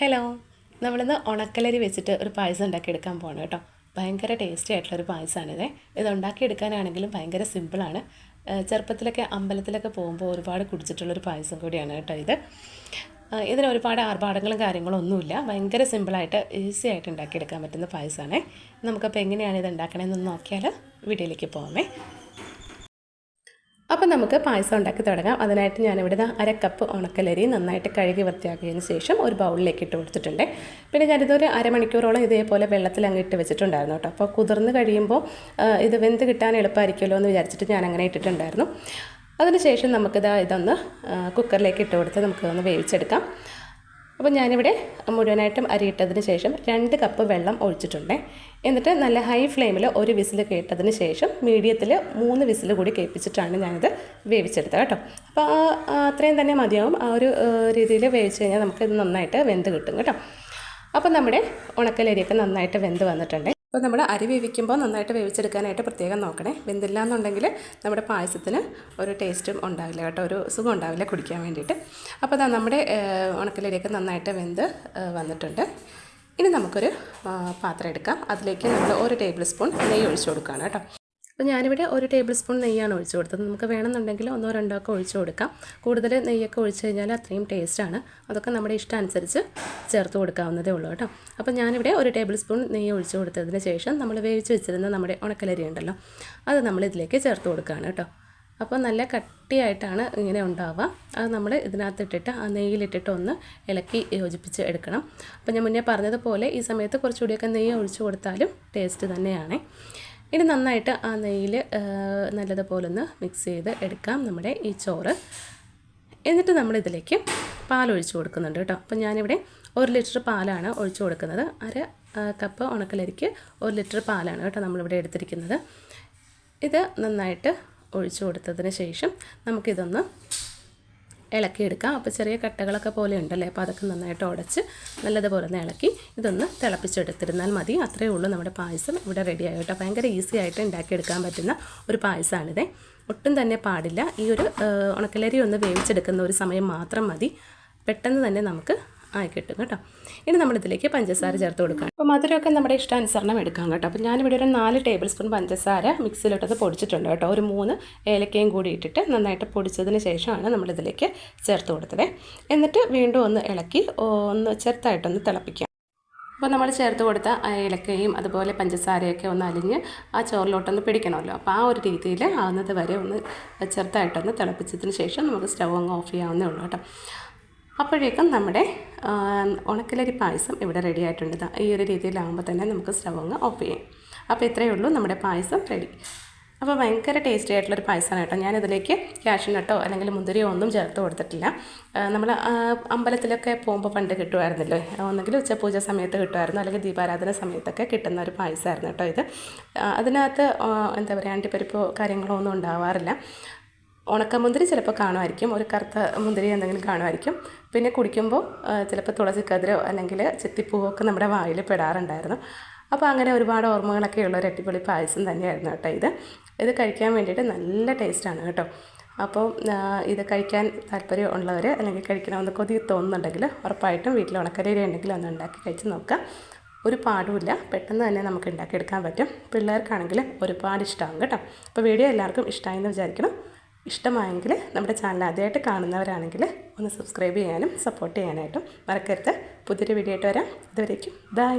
Hello. നമ്മളിന്ന് ഉണക്കലരി വെച്ചിട്ട് ഒരു പായസം ഉണ്ടാക്കിയെടുക്കാൻ പോകണം കേട്ടോ. ഭയങ്കര ടേസ്റ്റി ആയിട്ടുള്ളൊരു പായസമാണിത് ഇത് ഉണ്ടാക്കിയെടുക്കാനാണെങ്കിലും ഭയങ്കര സിമ്പിളാണ് ചെറുപ്പത്തിലൊക്കെ അമ്പലത്തിലൊക്കെ പോകുമ്പോൾ ഒരുപാട് കുടിച്ചിട്ടുള്ളൊരു പായസം കൂടിയാണ് കേട്ടോ ഇത്. ഇതിന് ഒരുപാട് ആർഭാടങ്ങളും കാര്യങ്ങളും ഒന്നുമില്ല. ഭയങ്കര സിമ്പിളായിട്ട് ഈസി ആയിട്ട് ഉണ്ടാക്കിയെടുക്കാൻ പറ്റുന്ന പായസമാണേ നമുക്കപ്പോൾ എങ്ങനെയാണ് ഇത് ഉണ്ടാക്കണമെന്ന് നോക്കിയാൽ വീഡിയോയിലേക്ക് പോകാമേ അപ്പം നമുക്ക് പായസം ഉണ്ടാക്കി തുടങ്ങാം. അതിനായിട്ട് ഞാനിവിടെ അര കപ്പ് ഉണക്കലരി നന്നായിട്ട് കഴുകി വൃത്തിയാക്കിയതിന് ശേഷം ഒരു ബൗളിലേക്ക് ഇട്ട് കൊടുത്തിട്ടുണ്ട്. പിന്നെ ഞാനിതൊരു അരമണിക്കൂറോളം ഇതേപോലെ വെള്ളത്തിൽ അങ്ങ് ഇട്ട് വെച്ചിട്ടുണ്ടായിരുന്നു കേട്ടോ. അപ്പോൾ കുതിർന്ന് കഴിയുമ്പോൾ ഇത് വെന്ത് കിട്ടാൻ എളുപ്പമായിരിക്കുമല്ലോ എന്ന് വിചാരിച്ചിട്ട് ഞാൻ അങ്ങനെ ഇട്ടിട്ടുണ്ടായിരുന്നു അതിനുശേഷം നമുക്കിത് ഇതൊന്ന് കുക്കറിലേക്ക് ഇട്ട് കൊടുത്ത് നമുക്കിതൊന്ന് വേവിച്ചെടുക്കാം. അപ്പോൾ ഞാനിവിടെ മുഴുവനായിട്ടും അരിയിട്ടതിന് ശേഷം രണ്ട് കപ്പ് വെള്ളം ഒഴിച്ചിട്ടുണ്ട്. എന്നിട്ട് നല്ല ഹൈ ഫ്ലെയിമിൽ ഒരു വിസിൽ കേട്ടതിന് ശേഷം മീഡിയത്തിൽ മൂന്ന് വിസിൽ കൂടി കേൾപ്പിച്ചിട്ടാണ് ഞാനിത് വേവിച്ചെടുത്തത് കേട്ടോ. അപ്പോൾ അത്രയും തന്നെ മതിയാവും. ആ ഒരു രീതിയിൽ വേവിച്ച് കഴിഞ്ഞാൽ നമുക്ക് ഇത് നന്നായിട്ട് വെന്ത് കിട്ടും കേട്ടോ. അപ്പോൾ നമ്മുടെ ഉണക്കലരിയൊക്കെ നന്നായിട്ട് വെന്ത് വന്നിട്ടുണ്ട്. അപ്പോൾ നമ്മൾ അരി വേവിക്കുമ്പോൾ നന്നായിട്ട് വേവിച്ചെടുക്കാനായിട്ട് പ്രത്യേകം നോക്കണേ. വെന്തില്ല എന്നുണ്ടെങ്കിൽ നമ്മുടെ പായസത്തിന് ഒരു ടേസ്റ്റും ഉണ്ടാവില്ല കേട്ടോ. ഒരു സുഖം ഉണ്ടാവില്ല കുടിക്കാൻ വേണ്ടിയിട്ട്. അപ്പോൾ അതാ നമ്മുടെ ഉണക്കലരിയൊക്കെ നന്നായിട്ട് വെന്ത് വന്നിട്ടുണ്ട്. ഇനി നമുക്കൊരു പാത്രം എടുക്കാം. അതിലേക്ക് നമ്മൾ ഒരു ടേബിൾ സ്പൂൺ നെയ്യ് ഒഴിച്ചു കൊടുക്കുകയാണ് കേട്ടോ. അപ്പോൾ ഞാനിവിടെ ഒരു ടേബിൾ സ്പൂൺ നെയ്യാണ് ഒഴിച്ചു കൊടുത്തത്. നമുക്ക് വേണമെന്നുണ്ടെങ്കിൽ ഒന്നോ രണ്ടോ ഒക്കെ ഒഴിച്ചു കൊടുക്കാം. കൂടുതൽ നെയ്യൊക്കെ ഒഴിച്ച് കഴിഞ്ഞാൽ അത്രയും ടേസ്റ്റാണ് അതൊക്കെ നമ്മുടെ ഇഷ്ടം അനുസരിച്ച് ചേർത്ത് കൊടുക്കാവുന്നതേ ഉള്ളൂ കേട്ടോ. അപ്പോൾ ഞാനിവിടെ ഒരു ടേബിൾ സ്പൂൺ നെയ്യ് ഒഴിച്ചു കൊടുത്തതിന് ശേഷം നമ്മൾ വേവിച്ച് വെച്ചിരുന്ന നമ്മുടെ ഉണക്കലരി ഉണ്ടല്ലോ അത് നമ്മൾ ഇതിലേക്ക് ചേർത്ത് കൊടുക്കുകയാണ് കേട്ടോ. അപ്പോൾ നല്ല കട്ടിയായിട്ടാണ് ഇങ്ങനെ ഉണ്ടാവുക. അത് നമ്മൾ ഇതിനകത്തിട്ടിട്ട് ആ നെയ്യിലിട്ടിട്ട് ഒന്ന് ഇളക്കി യോജിപ്പിച്ച് എടുക്കണം. അപ്പോൾ ഞാൻ മുന്നേ പറഞ്ഞതുപോലെ ഈ സമയത്ത് കുറച്ചുകൂടിയൊക്കെ നെയ്യ് ഒഴിച്ചു കൊടുത്താലും ടേസ്റ്റ് തന്നെയാണ്. ഇനി നന്നായിട്ട് ആ നെയ്യിൽ നല്ലതുപോലെ ഒന്ന് മിക്സ് ചെയ്ത് എടുക്കാം നമ്മുടെ ഈ ചോറ്. എന്നിട്ട് നമ്മളിതിലേക്ക് പാലൊഴിച്ച് കൊടുക്കുന്നുണ്ട് കേട്ടോ. അപ്പം ഞാനിവിടെ ഒരു ലിറ്റർ പാലാണ് ഒഴിച്ചു കൊടുക്കുന്നത്. അര കപ്പ് ഉണക്കലരിക്ക് ഒരു ലിറ്റർ പാലാണ് കേട്ടോ നമ്മളിവിടെ എടുത്തിരിക്കുന്നത്. ഇത് നന്നായിട്ട് ഒഴിച്ചു കൊടുത്തതിന് ശേഷം നമുക്കിതൊന്ന് ഇളക്കിയെടുക്കാം അപ്പോൾ ചെറിയ കട്ടകളൊക്കെ പോലെ ഉണ്ടല്ലേ? അപ്പോൾ അതൊക്കെ നന്നായിട്ട് ഉടച്ച് നല്ലതുപോലെ ഒന്ന് ഇളക്കി ഇതൊന്ന് തിളപ്പിച്ചെടുത്തിരുന്നാൽ മതി. അത്രയേ ഉള്ളൂ നമ്മുടെ പായസം. ഇവിടെ റെഡി ആയിട്ടോ ഭയങ്കര ഈസി ആയിട്ട് ഉണ്ടാക്കിയെടുക്കാൻ പറ്റുന്ന ഒരു പായസമാണിത് ഒട്ടും തന്നെ പാടില്ല. ഈ ഒരു ഉണക്കലരി ഒന്ന് വേവിച്ചെടുക്കുന്ന ഒരു സമയം മാത്രം മതി. പെട്ടെന്ന് തന്നെ നമുക്ക് ആയി കിട്ടും. കേട്ടോ ഇനി നമ്മളിതിലേക്ക് പഞ്ചസാര ചേർത്ത് കൊടുക്കാം. അപ്പോൾ മധുരമൊക്കെ നമ്മുടെ ഇഷ്ടാനുസരണം എടുക്കാം കേട്ടോ. അപ്പോൾ ഞാനിവിടെ ഒരു നാല് ടേബിൾ സ്പൂൺ പഞ്ചസാര മിക്സിയിലിട്ടത് പൊടിച്ചിട്ടുണ്ട് കേട്ടോ. ഒരു മൂന്ന് ഏലക്കയും കൂടി ഇട്ടിട്ട് നന്നായിട്ട് പൊടിച്ചതിന് ശേഷമാണ് നമ്മളിതിലേക്ക് ചേർത്ത് കൊടുത്തത്. എന്നിട്ട് വീണ്ടും ഒന്ന് ഇളക്കി ഒന്ന് ചെറുതായിട്ടൊന്ന് തിളപ്പിക്കാം. അപ്പോൾ നമ്മൾ ചേർത്ത് കൊടുത്ത ഏലക്കയും അതുപോലെ പഞ്ചസാരയൊക്കെ ഒന്ന് അലിഞ്ഞ് ആ ചോറിലോട്ടൊന്ന് പിടിക്കണമല്ലോ. അപ്പോൾ ആ ഒരു രീതിയിൽ ആവുന്നത് വരെ ഒന്ന് ചെറുതായിട്ടൊന്ന് തിളപ്പിച്ചതിന് ശേഷം നമുക്ക് സ്റ്റവ് അങ്ങ് ഓഫ് ചെയ്യാവുന്നേ ഉള്ളൂ കേട്ടോ. അപ്പോഴേക്കും നമ്മുടെ ഉണക്കലരി പായസം ഇവിടെ റെഡി ആയിട്ടുണ്ട്. ഈ ഒരു രീതിയിലാകുമ്പോൾ തന്നെ നമുക്ക് അങ്ങ് ഓഫ് ചെയ്യാം. അപ്പോൾ ഇത്രയേ ഉള്ളൂ നമ്മുടെ പായസം റെഡി അപ്പോൾ ഭയങ്കര ടേസ്റ്റി ആയിട്ടുള്ളൊരു പായസമാണ് കേട്ടോ. ഞാനിതിലേക്ക് ക്യാഷ്നട്ടോ അല്ലെങ്കിൽ മുന്തിരിയോ ഒന്നും ചേർത്ത് കൊടുത്തിട്ടില്ല. നമ്മൾ അമ്പലത്തിലൊക്കെ പോകുമ്പോൾ പണ്ട് കിട്ടുമായിരുന്നല്ലോ ഒന്നെങ്കിൽ ഉച്ചപൂജ സമയത്ത് കിട്ടുമായിരുന്നു അല്ലെങ്കിൽ ദീപാരാധന സമയത്തൊക്കെ കിട്ടുന്ന ഒരു പായസമായിരുന്നു കേട്ടോ ഇത്. അതിനകത്ത് എന്താ പറയുക അണ്ടിപ്പരിപ്പോ കാര്യങ്ങളോ ഒന്നും ഉണ്ടാവാറില്ല. ഉണക്കമുന്തിരി ചിലപ്പോൾ കാണുമായിരിക്കും. ഒരു കറുത്ത മുന്തിരി എന്തെങ്കിലും കാണുമായിരിക്കും. പിന്നെ കുടിക്കുമ്പോൾ ചിലപ്പോൾ തുളസിക്കതിരോ അല്ലെങ്കിൽ ചെത്തിപ്പൂവോ ഒക്കെ നമ്മുടെ വായിൽ പെടാറുണ്ടായിരുന്നു. അപ്പോൾ അങ്ങനെ ഒരുപാട് ഓർമ്മകളൊക്കെ ഉള്ള ഒരു അടിപൊളി പായസം തന്നെയായിരുന്നു കേട്ടോ ഇത്. ഇത് കഴിക്കാൻ വേണ്ടിയിട്ട് നല്ല ടേസ്റ്റാണ് കേട്ടോ. അപ്പോൾ ഇത് കഴിക്കാൻ താല്പര്യം ഉള്ളവർ അല്ലെങ്കിൽ കഴിക്കണമെന്ന് കൊതി തോന്നുന്നുണ്ടെങ്കിൽ ഉറപ്പായിട്ടും വീട്ടിൽ ഉണക്കരേരി ഉണ്ടെങ്കിൽ ഒന്ന് ഉണ്ടാക്കി കഴിച്ച് നോക്കാം. ഒരു പാടുമില്ല. പെട്ടെന്ന് തന്നെ നമുക്ക് ഉണ്ടാക്കിയെടുക്കാൻ പറ്റും. പിള്ളേർക്കാണെങ്കിൽ ഒരുപാട് ഇഷ്ടമാകും കേട്ടോ. അപ്പോൾ വീഡിയോ എല്ലാവർക്കും ഇഷ്ടമായി എന്ന് വിചാരിക്കണം ഇഷ്ടമായെങ്കിൽ നമ്മുടെ ചാനൽ ആദ്യമായിട്ട് കാണുന്നവരാണെങ്കിൽ ഒന്ന് സബ്സ്ക്രൈബ് ചെയ്യാനും സപ്പോർട്ട് ചെയ്യാനായിട്ടും മറക്കരുത്. പുതിയൊരു വീഡിയോ ആയിട്ട് വരാം. അതുവരേക്കും ബൈ